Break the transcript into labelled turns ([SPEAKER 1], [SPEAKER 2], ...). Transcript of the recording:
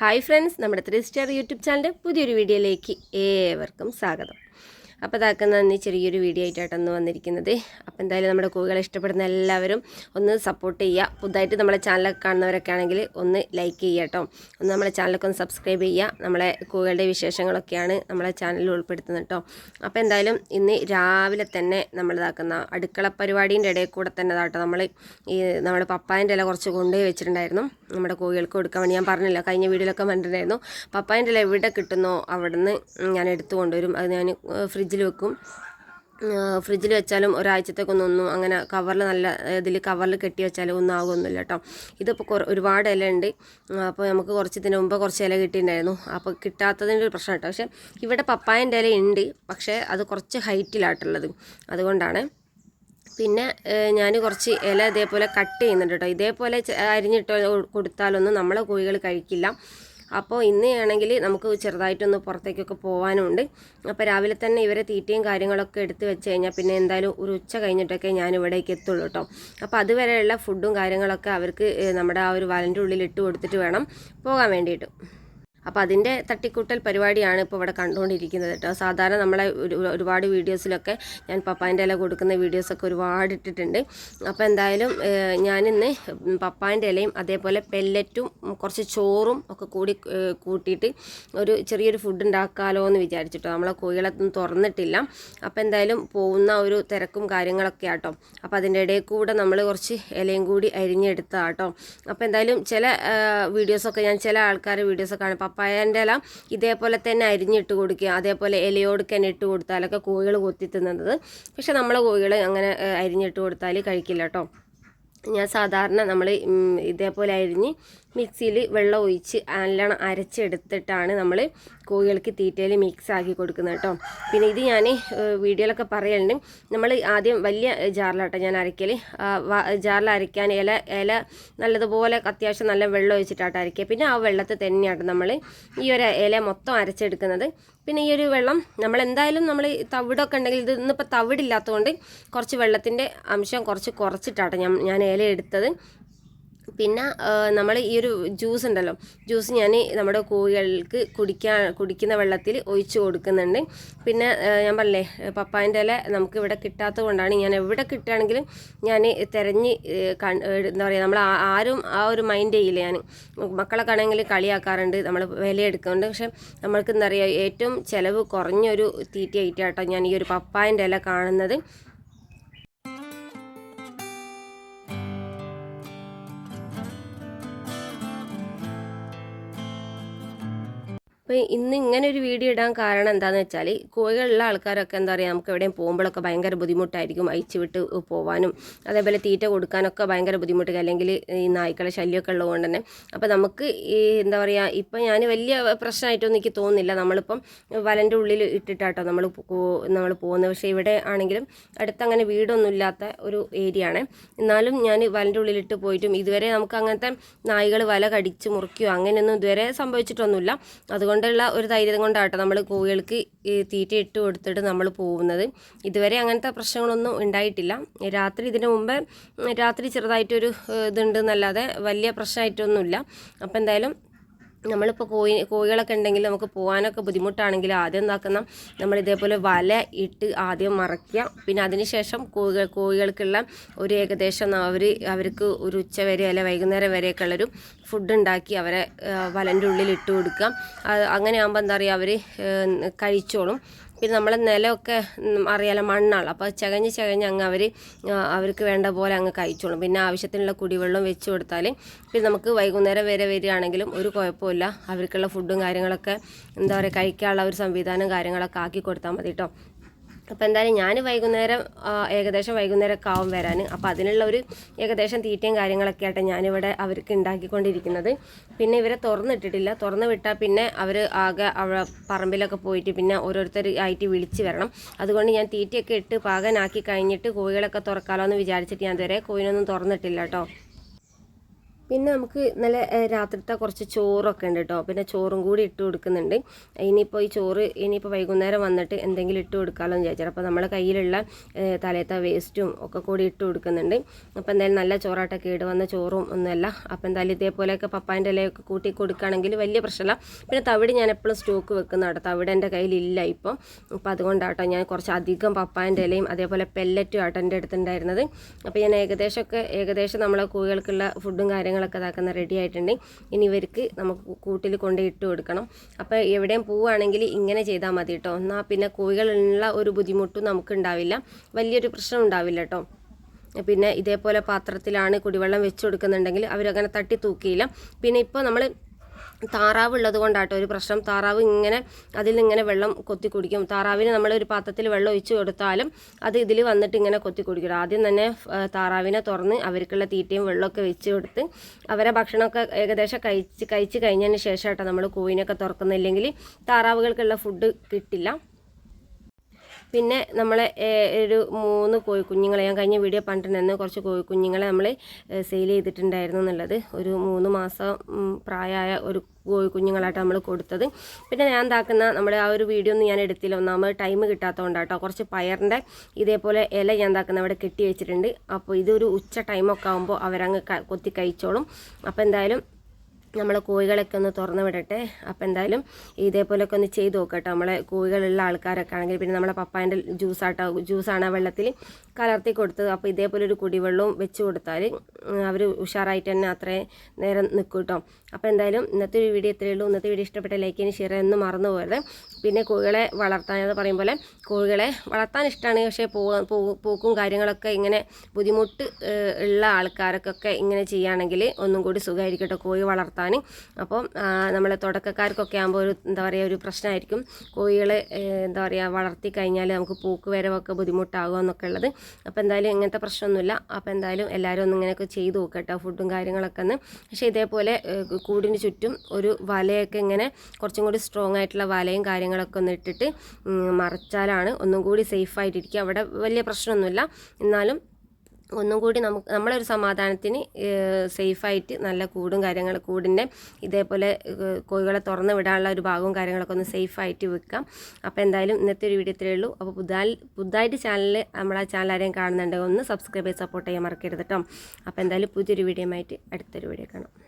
[SPEAKER 1] Hi friends നമ്മുടെ three star YouTube ചാനലിന്റെ പുതിയൊരു വീഡിയോയിലേക്ക് ഏവർക്കും സ്വാഗതം. അപ്പോൾ അതാക്കുന്ന നന്ദി ചെറിയൊരു വീഡിയോ ആയിട്ടാണ് വന്നിരിക്കുന്നത്. അപ്പോൾ എന്തായാലും നമ്മുടെ കോഴികളെ ഇഷ്ടപ്പെടുന്ന എല്ലാവരും ഒന്ന് സപ്പോർട്ട് ചെയ്യുക. പുതുതായിട്ട് നമ്മളെ ചാനലൊക്കെ കാണുന്നവരൊക്കെ ആണെങ്കിൽ ഒന്ന് ലൈക്ക് ചെയ്യുക കേട്ടോ. ഒന്ന് നമ്മളെ ചാനലൊക്കെ ഒന്ന് സബ്സ്ക്രൈബ് ചെയ്യുക. നമ്മളെ കോഴികളുടെ വിശേഷങ്ങളൊക്കെയാണ് നമ്മളെ ചാനലിൽ ഉൾപ്പെടുത്തുന്നത് കേട്ടോ. അപ്പോൾ എന്തായാലും ഇന്ന് രാവിലെ തന്നെ നമ്മൾ ഇതാക്കുന്ന അടുക്കള പരിപാടീന്റെ ഇടയിൽ കൂടെ തന്നെ ഇതാട്ടോ നമ്മൾ ഈ നമ്മുടെ പപ്പായന്റെ ഇല കുറച്ച് കൊണ്ടുപോയി വെച്ചിട്ടുണ്ടായിരുന്നു. നമ്മുടെ കോഴികൾക്ക് കൊടുക്കാൻ വേണ്ടി ഞാൻ പറഞ്ഞില്ല. കഴിഞ്ഞ വീഡിയോയിലൊക്കെ കണ്ടിട്ടുണ്ടായിരുന്നു. പപ്പായന്റെ ഇല എവിടെ കിട്ടുന്നോ അവിടുന്ന് ഞാൻ എടുത്തു കൊണ്ടുവരും. അത് ഞാൻ ഫ്രിഡ്ജിൽ വെക്കും. ഫ്രിഡ്ജിൽ വെച്ചാലും ഒരാഴ്ചത്തേക്കൊന്നും അങ്ങനെ കവറിൽ നല്ല ഇതിൽ കവറിൽ കെട്ടി വെച്ചാലും ഒന്നും ആകുമൊന്നുമില്ല കേട്ടോ ഇതിപ്പോൾ കുറ ഒരുപാട് ഇല ഉണ്ട്. അപ്പോൾ നമുക്ക് കുറച്ച് ഇതിന് മുമ്പ് കുറച്ച് ഇല കിട്ടിയിട്ടുണ്ടായിരുന്നു. അപ്പോൾ കിട്ടാത്തതിന്റെ ഒരു പ്രശ്നം കേട്ടോ പക്ഷേ ഇവിടെ പപ്പായന്റെ ഇല ഉണ്ട്. പക്ഷേ അത് കുറച്ച് ഹൈറ്റിലായിട്ടുള്ളത് അതുകൊണ്ടാണ്. പിന്നെ ഞാൻ കുറച്ച് ഇല ഇതേപോലെ കട്ട് ചെയ്യുന്നുണ്ട് കേട്ടോ ഇതേപോലെ അരിഞ്ഞിട്ട് കൊടുത്താലൊന്നും നമ്മളെ കോഴികൾ കഴിക്കില്ല. അപ്പോൾ ഇന്ന് ആണെങ്കിൽ നമുക്ക് ചെറുതായിട്ടൊന്ന് പുറത്തേക്കൊക്കെ പോകാനുണ്ട് അപ്പോൾ രാവിലെ തന്നെ ഇവരെ തീറ്റയും കാര്യങ്ങളൊക്കെ എടുത്ത് വെച്ച് കഴിഞ്ഞാൽ പിന്നെ എന്തായാലും ഒരു ഉച്ച കഴിഞ്ഞിട്ടൊക്കെ ഞാൻ ഇവിടേക്ക് എത്തുള്ളൂ കേട്ടോ അപ്പോൾ അതുവരെയുള്ള ഫുഡും കാര്യങ്ങളൊക്കെ അവർക്ക് നമ്മുടെ ആ ഒരു വലന്റെ ഉള്ളിൽ ഇട്ട് കൊടുത്തിട്ട് വേണം പോകാൻ വേണ്ടിയിട്ട്. അപ്പോൾ അതിന്റെ തട്ടിക്കൂട്ടൽ പരിപാടിയാണ് ഇപ്പോൾ ഇവിടെ കണ്ടുകൊണ്ടിരിക്കുന്നത് കേട്ടോ. സാധാരണ നമ്മളെ ഒരുപാട് വീഡിയോസിലൊക്കെ ഞാൻ പപ്പായന്റെ ഇല കൊടുക്കുന്ന വീഡിയോസൊക്കെ ഒരുപാട് ഇട്ടിട്ടുണ്ട്. അപ്പോൾ എന്തായാലും ഞാനിന്ന് പപ്പായന്റെ ഇലയും അതേപോലെ പെല്ലറ്റും കുറച്ച് ചോറും ഒക്കെ കൂടി കൂട്ടിയിട്ട് ഒരു ചെറിയൊരു ഫുഡ് ഉണ്ടാക്കാമല്ലോ എന്ന് വിചാരിച്ചിട്ടോ. നമ്മളെ കോഴികളൊന്നും തുറന്നിട്ടില്ല. അപ്പോൾ എന്തായാലും പോകുന്ന ഒരു തിരക്കും കാര്യങ്ങളൊക്കെ ആട്ടോ അപ്പോൾ അതിന്റെ ഇടയിൽ കൂടെ നമ്മൾ കുറച്ച് ഇലയും കൂടി അരിഞ്ഞെടുത്താട്ടോ അപ്പോൾ എന്തായാലും ചില വീഡിയോസൊക്കെ ഞാൻ ചില ആൾക്കാരുടെ വീഡിയോസൊക്കെ കാണും. പപ്പായന്റെ ഇല ഇതേപോലെ തന്നെ അരിഞ്ഞിട്ട് കൊടുക്കുക. അതേപോലെ ഇലയോടുക്ക് തന്നെ ഇട്ട് കൊടുത്താലൊക്കെ കോഴികൾ കൊത്തി തിന്നുന്നത്. പക്ഷെ നമ്മളെ കോഴികൾ അങ്ങനെ അരിഞ്ഞിട്ട് കൊടുത്താൽ കഴിക്കില്ല കേട്ടോ ഞാൻ സാധാരണ നമ്മൾ ഇതേപോലെ അരിഞ്ഞ് മിക്സിയിൽ വെള്ളം ഒഴിച്ച് നല്ലോണം അരച്ചെടുത്തിട്ടാണ് നമ്മൾ കോഴികൾക്ക് തീറ്റയിൽ മിക്സ് ആക്കി കൊടുക്കുന്നത് കേട്ടോ. പിന്നെ ഇത് ഞാൻ വീഡിയോയിലൊക്കെ പറയലുണ്ട്. നമ്മൾ ആദ്യം വലിയ ജാറിലാട്ടോ ഞാൻ അരയ്ക്കൽ ജാറിൽ അരയ്ക്കാൻ ഇല ഇല നല്ലതുപോലെ അത്യാവശ്യം നല്ല വെള്ളം ഒഴിച്ചിട്ടാട്ടോ അരയ്ക്കുക. പിന്നെ ആ വെള്ളത്തിൽ തന്നെയാണ് നമ്മൾ ഈ ഒരു ഇല മൊത്തം അരച്ചെടുക്കുന്നത്. പിന്നെ ഈ ഒരു വെള്ളം നമ്മൾ എന്തായാലും നമ്മൾ തവിടൊക്കെ ഉണ്ടെങ്കിൽ ഇത് ഇന്നിപ്പോൾ തവിടില്ലാത്തതുകൊണ്ട് കുറച്ച് വെള്ളത്തിന്റെ അംശം കുറച്ച് കുറച്ചിട്ടാട്ടോ ഞാൻ ഞാൻ ഇല എടുത്തത്. പിന്നെ നമ്മൾ ഈ ഒരു ജ്യൂസ് ഉണ്ടല്ലോ. ജ്യൂസ് ഞാൻ നമ്മുടെ കോഴികൾക്ക് കുടിക്കാൻ കുടിക്കുന്ന വെള്ളത്തിൽ ഒഴിച്ച് കൊടുക്കുന്നുണ്ട്. പിന്നെ ഞാൻ പറഞ്ഞില്ലേ പപ്പായന്റെ ഇല നമുക്ക് ഇവിടെ കിട്ടാത്തത് കൊണ്ടാണ് ഞാൻ എവിടെ കിട്ടുകയാണെങ്കിലും ഞാൻ തിരഞ്ഞ് എന്താ പറയുക നമ്മൾ ആരും ആ ഒരു മൈൻഡ് ചെയ്യില്ല ഞാൻ മക്കളൊക്കെ ആണെങ്കിൽ കളിയാക്കാറുണ്ട് നമ്മൾ വിലയെടുക്കുന്നുണ്ട് പക്ഷെ നമ്മൾക്ക് എന്താ പറയുക ഏറ്റവും ചിലവ് കുറഞ്ഞൊരു തീറ്റയായിട്ടാട്ടോ ഞാൻ ഈ ഒരു പപ്പായന്റെ ഇല കാണുന്നത്. അപ്പോൾ ഇന്ന് ഇങ്ങനെ ഒരു വീഡിയോ ഇടാൻ കാരണം എന്താണെന്ന് വെച്ചാൽ കോഴികളുള്ള ആൾക്കാരൊക്കെ എന്താ പറയുക നമുക്ക് എവിടെയും പോകുമ്പോഴൊക്കെ ഭയങ്കര ബുദ്ധിമുട്ടായിരിക്കും. അയച്ചു വിട്ട് പോകാനും അതേപോലെ തീറ്റ കൊടുക്കാനൊക്കെ ഭയങ്കര ബുദ്ധിമുട്ട് അല്ലെങ്കിൽ ഈ നായ്ക്കളെ ശല്യമൊക്കെ ഉള്ളതുകൊണ്ട് തന്നെ. അപ്പോൾ നമുക്ക് ഈ എന്താ പറയുക ഇപ്പം ഞാൻ വലിയ പ്രശ്നമായിട്ടൊന്നും എനിക്ക് തോന്നുന്നില്ല. നമ്മളിപ്പം വലന്റെ ഉള്ളിൽ ഇട്ടിട്ടാട്ടോ നമ്മൾ നമ്മൾ പോകുന്നത്. പക്ഷേ ഇവിടെ ആണെങ്കിലും അടുത്തങ്ങനെ വീടൊന്നും ഇല്ലാത്ത ഒരു ഏരിയ ആണ്. എന്നാലും ഞാൻ വലന്റെ ഉള്ളിലിട്ട് പോയിട്ടും ഇതുവരെ നമുക്ക് അങ്ങനത്തെ നായ്കൾ വല കടിച്ച് മുറിക്കുകയോ അങ്ങനെയൊന്നും ഇതുവരെ സംഭവിച്ചിട്ടൊന്നുമില്ല. അതുകൊണ്ടുള്ള ഒരു ധൈര്യം കൊണ്ടാട്ടോ നമ്മൾ കോഴികൾക്ക് തീറ്റ ഇട്ട് കൊടുത്തിട്ട് നമ്മൾ പോകുന്നത്. ഇതുവരെ അങ്ങനത്തെ പ്രശ്നങ്ങളൊന്നും ഉണ്ടായിട്ടില്ല. രാത്രി ഇതിനു മുമ്പ് രാത്രി ചെറുതായിട്ടൊരു ഇതുണ്ട് എന്നല്ലാതെ വലിയ പ്രശ്നമായിട്ടൊന്നുമില്ല. അപ്പോൾ എന്തായാലും നമ്മളിപ്പോൾ കോഴി കോഴികളൊക്കെ ഉണ്ടെങ്കിൽ നമുക്ക് പോകാനൊക്കെ ബുദ്ധിമുട്ടാണെങ്കിൽ ആദ്യം എന്താക്കുന്ന നമ്മൾ ഇതേപോലെ വല ഇട്ട് ആദ്യം മറയ്ക്കുക. പിന്നെ അതിനുശേഷം കോഴികൾ കോഴികൾക്കുള്ള ഒരു ഏകദേശം അവർ അവർക്ക് ഒരു ഉച്ച വരെ അല്ലെ വൈകുന്നേരം വരെയൊക്കെ ഉള്ളൊരു ഫുഡ് ഉണ്ടാക്കി അവരെ വലന്റെ ഉള്ളിൽ ഇട്ട് കൊടുക്കുക. അങ്ങനെ ആകുമ്പോൾ എന്താ പറയുക അവർ കഴിച്ചോളും. പിന്നെ നമ്മളെ നിലമൊക്കെ അറിയാലോ മണ്ണാണ്. അപ്പോൾ ചകഞ്ഞ് ചകഞ്ഞ് അങ്ങ് അവർ അവർക്ക് വേണ്ട പോലെ അങ്ങ് കഴിച്ചോളും. പിന്നെ ആവശ്യത്തിനുള്ള കുടിവെള്ളം വെച്ച് കൊടുത്താൽ പിന്നെ നമുക്ക് വൈകുന്നേരം വരെ വരികയാണെങ്കിലും ഒരു കുഴപ്പമില്ല അവർക്കുള്ള ഫുഡും കാര്യങ്ങളൊക്കെ എന്താ പറയുക കഴിക്കാനുള്ള ഒരു സംവിധാനം കാര്യങ്ങളൊക്കെ ആക്കി കൊടുത്താൽ മതി കേട്ടോ അപ്പോൾ എന്തായാലും ഞാൻ വൈകുന്നേരം ഏകദേശം വൈകുന്നേരമൊക്കെ ആവും വരാൻ അപ്പോൾ അതിനുള്ള ഒരു ഏകദേശം തീറ്റയും കാര്യങ്ങളൊക്കെ ആയിട്ട് ഞാനിവിടെ അവർക്ക് ഉണ്ടാക്കിക്കൊണ്ടിരിക്കുന്നത് പിന്നെ ഇവരെ തുറന്നിട്ടിട്ടില്ല. തുറന്ന് വിട്ടാൽ പിന്നെ അവർ ആകെ അവിടെ പറമ്പിലൊക്കെ പോയിട്ട് പിന്നെ ഓരോരുത്തർ ആയിട്ട് വിളിച്ച് വരണം. അതുകൊണ്ട് ഞാൻ തീറ്റയൊക്കെ ഇട്ട് പാകനാക്കി കഴിഞ്ഞിട്ട് കോഴികളൊക്കെ തുറക്കാമല്ലോ എന്ന് വിചാരിച്ചിട്ട് ഞാൻ ഇതുവരെ കോഴിനൊന്നും തുറന്നിട്ടില്ല കേട്ടോ പിന്നെ നമുക്ക് ഇന്നലെ രാത്രിത്തെ കുറച്ച് ചോറൊക്കെ ഉണ്ട് കേട്ടോ പിന്നെ ചോറും കൂടി ഇട്ട് കൊടുക്കുന്നുണ്ട്. ഇനിയിപ്പോൾ ഈ ചോറ് ഇനിയിപ്പോൾ വൈകുന്നേരം വന്നിട്ട് എന്തെങ്കിലും ഇട്ട് കൊടുക്കാമല്ലോ എന്ന് വിചാരിച്ചാൽ അപ്പോൾ നമ്മുടെ കയ്യിലുള്ള തലയത്തെ വേസ്റ്റും ഒക്കെ കൂടി ഇട്ട് കൊടുക്കുന്നുണ്ട്. അപ്പോൾ എന്തായാലും നല്ല ചോറാട്ട. കേട് വന്ന ചോറും ഒന്നുമല്ല. അപ്പോൾ എന്തായാലും ഇതേപോലെയൊക്കെ പപ്പായന്റെ ഇലയൊക്കെ കൂട്ടി കൊടുക്കുകയാണെങ്കിൽ വലിയ പ്രശ്നമല്ല. പിന്നെ തവിട് ഞാൻ എപ്പോഴും സ്റ്റോക്ക് വെക്കുന്നതാണ് തവിട് എന്റെ കയ്യിലില്ല ഇപ്പം. അപ്പോൾ അതുകൊണ്ടാട്ടോ ഞാൻ കുറച്ച് അധികം പപ്പായന്റെ ഇലയും അതേപോലെ പെല്ലറ്റും ആട്ടോ എന്റെ അടുത്തുണ്ടായിരുന്നത്. അപ്പോൾ ഞാൻ ഏകദേശമൊക്കെ ഏകദേശം നമ്മളെ കോഴികൾക്കുള്ള ഫുഡും കാര്യങ്ങളൊക്കെ ഇതാക്കുന്ന റെഡി ആയിട്ടുണ്ട് ഇനി ഇവർക്ക് നമുക്ക് കൂട്ടിൽ കൊണ്ട് ഇട്ട് കൊടുക്കണം. അപ്പോൾ എവിടെയും പോവുകയാണെങ്കിൽ ഇങ്ങനെ ചെയ്താൽ മതി കേട്ടോ എന്നാൽ പിന്നെ കോഴികളുള്ള ഒരു ബുദ്ധിമുട്ടും നമുക്ക് ഉണ്ടാവില്ല. വലിയൊരു പ്രശ്നം ഉണ്ടാവില്ല കേട്ടോ പിന്നെ ഇതേപോലെ പാത്രത്തിലാണ് കുടിവെള്ളം വെച്ച് കൊടുക്കുന്നുണ്ടെങ്കിൽ അവരങ്ങനെ തട്ടി തൂക്കിയില്ല. പിന്നെ ഇപ്പോൾ നമ്മൾ താറാവ് ഉള്ളത് കൊണ്ടാട്ടോ ഒരു പ്രശ്നം. താറാവ് ഇങ്ങനെ അതിൽ നിന്ന് ഇങ്ങനെ വെള്ളം കൊത്തി കുടിക്കും. താറാവിന് നമ്മൾ ഒരു പാത്രത്തിൽ വെള്ളം ഒഴിച്ചു കൊടുത്താലും അത് ഇതിൽ വന്നിട്ട് ഇങ്ങനെ കൊത്തി കുടിക്കും. ആദ്യം തന്നെ താറാവിനെ തുറന്ന് അവർക്കുള്ള തീറ്റയും വെള്ളമൊക്കെ വെച്ച് കൊടുത്ത് അവരെ ഭക്ഷണമൊക്കെ ഏകദേശം കഴിച്ച് കഴിച്ച് കഴിഞ്ഞതിന് ശേഷമാട്ടോ നമ്മൾ കോഴിനൊക്കെ തുറക്കുന്നില്ലെങ്കിൽ താറാവുകൾക്കുള്ള ഫുഡ് കിട്ടില്ല. പിന്നെ നമ്മളെ ഒരു മൂന്ന് കോഴിക്കുഞ്ഞുങ്ങളെ ഞാൻ കഴിഞ്ഞ വീഡിയോ പറഞ്ഞിട്ടുണ്ടായിരുന്നു കുറച്ച് കോഴിക്കുഞ്ഞുങ്ങളെ നമ്മൾ സെയിൽ ചെയ്തിട്ടുണ്ടായിരുന്നു എന്നുള്ളത്. ഒരു മൂന്ന് മാസം പ്രായമായ ഒരു കോഴിക്കുഞ്ഞുങ്ങളായിട്ട് നമ്മൾ കൊടുത്തത്. പിന്നെ ഞാൻ എന്താക്കുന്ന നമ്മുടെ ആ ഒരു വീഡിയോ ഒന്നും ഞാൻ എടുത്തില്ല. ഒന്നാമത് ടൈം കിട്ടാത്തതുകൊണ്ടാട്ടോ കുറച്ച് പയറിന്റെ ഇതേപോലെ ഇല ഞാൻ എന്താക്കുന്ന അവിടെ കെട്ടി വെച്ചിട്ടുണ്ട്. അപ്പോൾ ഇതൊരു ഉച്ച ടൈമൊക്കെ ആകുമ്പോൾ അവരങ്ങ് കൊത്തി കഴിച്ചോളും. അപ്പോൾ എന്തായാലും നമ്മളെ കോഴികളൊക്കെ ഒന്ന് തുറന്നു വിടട്ടെ. അപ്പോൾ എന്തായാലും ഇതേപോലെയൊക്കെ ഒന്ന് ചെയ്ത് നോക്കട്ടെ. നമ്മളെ കോഴികളുള്ള ആൾക്കാരൊക്കെ ആണെങ്കിൽ പിന്നെ നമ്മളെ പപ്പായന്റെ ജ്യൂസാട്ടോ ജ്യൂസാണ് ആ വെള്ളത്തിൽ കലർത്തി കൊടുത്തത്. അപ്പോൾ ഇതേപോലെ ഒരു കുടിവെള്ളവും വെച്ച് കൊടുത്താൽ അവർ ഉഷാറായിട്ട് തന്നെ അത്രയും നേരം നിൽക്കും കേട്ടോ അപ്പോൾ എന്തായാലും ഇന്നത്തെ ഒരു വീഡിയോ ഇത്രയേ ഉള്ളൂ. ഇന്നത്തെ വീഡിയോ ഇഷ്ടപ്പെട്ട ലൈക്ക് ചെയ്യാൻ ഷെയർ എന്ന് മറന്നു പോകരുത്. പിന്നെ കോഴികളെ വളർത്താൻ എന്ന് പറയും പോലെ കോഴികളെ വളർത്താൻ ഇഷ്ടമാണ് പക്ഷേ പൂക്കും കാര്യങ്ങളൊക്കെ ഇങ്ങനെ ബുദ്ധിമുട്ട് ഉള്ള ആൾക്കാരൊക്കെ ഇങ്ങനെ ചെയ്യുകയാണെങ്കിൽ ഒന്നും കൂടി സുഖമായിരിക്കട്ടോ കോഴി വളർത്താൻ അപ്പം നമ്മൾ തുടക്കക്കാർക്കൊക്കെ ആകുമ്പോൾ ഒരു എന്താ പറയുക ഒരു പ്രശ്നമായിരിക്കും കോഴികളെ എന്താ പറയുക വളർത്തി കഴിഞ്ഞാൽ നമുക്ക് പൂക്ക് വരവൊക്കെ ബുദ്ധിമുട്ടാകുമോ എന്നൊക്കെ ഉള്ളത് അപ്പോൾ എന്തായാലും ഇങ്ങനത്തെ പ്രശ്നമൊന്നുമില്ല. അപ്പോൾ എന്തായാലും എല്ലാവരും ഒന്ന് ഇങ്ങനെയൊക്കെ ചെയ്ത് നോക്കട്ടോ ഫുഡും കാര്യങ്ങളൊക്കെ ഒന്ന്. പക്ഷേ ഇതേപോലെ കൂടിന് ചുറ്റും ഒരു വലയൊക്കെ ഇങ്ങനെ കുറച്ചും കൂടി സ്ട്രോങ് ആയിട്ടുള്ള വലയും കാര്യങ്ങളൊക്കെ ഒന്ന് ഇട്ടിട്ട് മറച്ചാലാണ് ഒന്നും കൂടി സേഫ് സേഫായിട്ടിരിക്കുക അവിടെ വലിയ പ്രശ്നമൊന്നുമില്ല. എന്നാലും ഒന്നും കൂടി നമുക്ക് നമ്മളൊരു സമാധാനത്തിന് സേഫായിട്ട് നല്ല കൂടും കാര്യങ്ങൾ കൂടിന്റെ ഇതേപോലെ കോഴികളെ തുറന്ന് വിടാനുള്ള ഒരു ഭാഗവും കാര്യങ്ങളൊക്കെ ഒന്ന് സേഫായിട്ട് വെക്കാം. അപ്പോൾ എന്തായാലും ഇന്നത്തെ ഒരു വീഡിയോ ഇത്രയേ ഉള്ളൂ. അപ്പോൾ പുതുതായി പുതുതായിട്ട് ചാനൽ നമ്മളെ ചാനൽ ആരെയും കാണുന്നുണ്ടെങ്കിൽ ഒന്ന് സബ്സ്ക്രൈബ് ചെയ്ത് സപ്പോർട്ട് ചെയ്യാൻ മറക്കരുത് കേട്ടോ. അപ്പോൾ എന്തായാലും പുതിയൊരു വീഡിയോ ആയിട്ട് അടുത്തൊരു വീഡിയോ കാണാം.